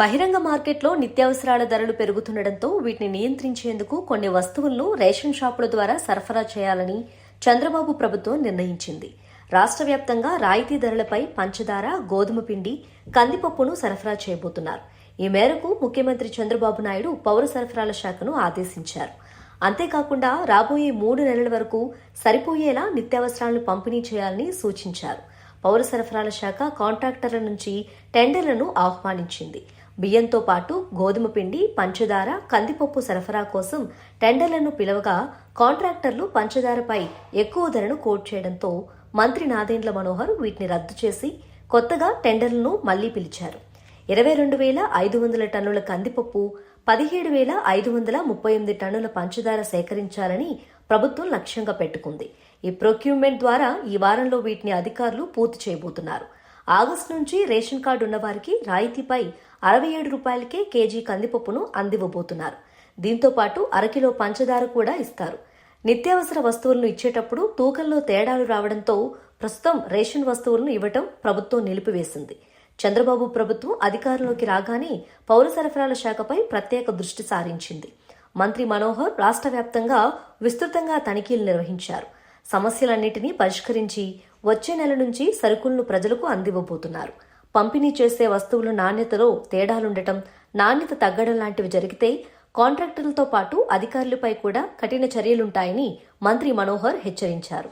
బహిరంగ మార్కెట్లో నిత్యావసరాల ధరలు పెరుగుతుండటంతో వీటిని నియంత్రించేందుకు కొన్ని వస్తువులను రేషన్ షాపుల ద్వారా సరఫరా చేయాలని చంద్రబాబు ప్రభుత్వం నిర్ణయించింది. రాష్ట్ర వ్యాప్తంగా రాయితీ ధరలపై పంచదార గోధుమ పిండి కందిపప్పును సరఫరా చేయబోతున్నారు. ఈ మేరకు ముఖ్యమంత్రి చంద్రబాబు నాయుడు పౌర సరఫరాల శాఖను ఆదేశించారు. అంతేకాకుండా రాబోయే మూడు నెలల వరకు సరిపోయేలా నిత్యావసరాలను పంపిణీ చేయాలని సూచించారు. పౌర సరఫరాల శాఖ కాంట్రాక్టర్ల నుంచి టెండర్లను ఆహ్వానించింది. బియ్యంతో పాటు గోధుమ పిండి పంచదార కందిపప్పు సరఫరా కోసం టెండర్లను పిలవగా కాంట్రాక్టర్లు పంచదారపై ఎక్కువ ధరను కోట్ చేయడంతో మంత్రి నాదేండ్ల మనోహర్ వీటిని రద్దు చేసి కొత్తగా టెండర్లను మళ్ళీ పిలిచారు. ఇరవై రెండు వేల ఐదు వందల టన్నుల కందిపప్పు పదిహేడు వేల ఐదు వందల ముప్పై ఎనిమిది టన్నుల పంచదార సేకరించాలని ప్రభుత్వం లక్ష్యంగా పెట్టుకుంది. ఈ ప్రొక్యూర్మెంట్ ద్వారా ఈ వారంలో వీటిని అధికారులు పూర్తి చేయబోతున్నారు. ఆగస్టు నుంచి రేషన్ కార్డు ఉన్నవారికి రాయితీపై అరవై ఏడు రూపాయలకే కేజీ కందిపప్పును అందివ్వబోతున్నారు. దీంతో పాటు అరకిలో పంచదార కూడా ఇస్తారు. నిత్యావసర వస్తువులను ఇచ్చేటప్పుడు తూకంలో తేడాలు రావడంతో ప్రస్తుతం రేషన్ వస్తువులను ఇవ్వటం ప్రభుత్వం నిలిపివేసింది. చంద్రబాబు ప్రభుత్వం అధికారంలోకి రాగానే పౌర సరఫరాల శాఖపై ప్రత్యేక దృష్టి సారించింది. మంత్రి మనోహర్ రాష్ట్ర వ్యాప్తంగా విస్తృతంగా తనిఖీలు నిర్వహించారు. సమస్యలన్నింటినీ పరిష్కరించి వచ్చే నెల నుంచి సరుకులను ప్రజలకు అందివ్వబోతున్నారు. పంపిణీ చేసే వస్తువుల నాణ్యతలో తేడాలుండటం నాణ్యత తగ్గడం లాంటివి జరిగితే కాంట్రాక్టర్లతో పాటు అధికారులపై కూడా కఠిన చర్యలుంటాయని మంత్రి మనోహర్ హెచ్చరించారు.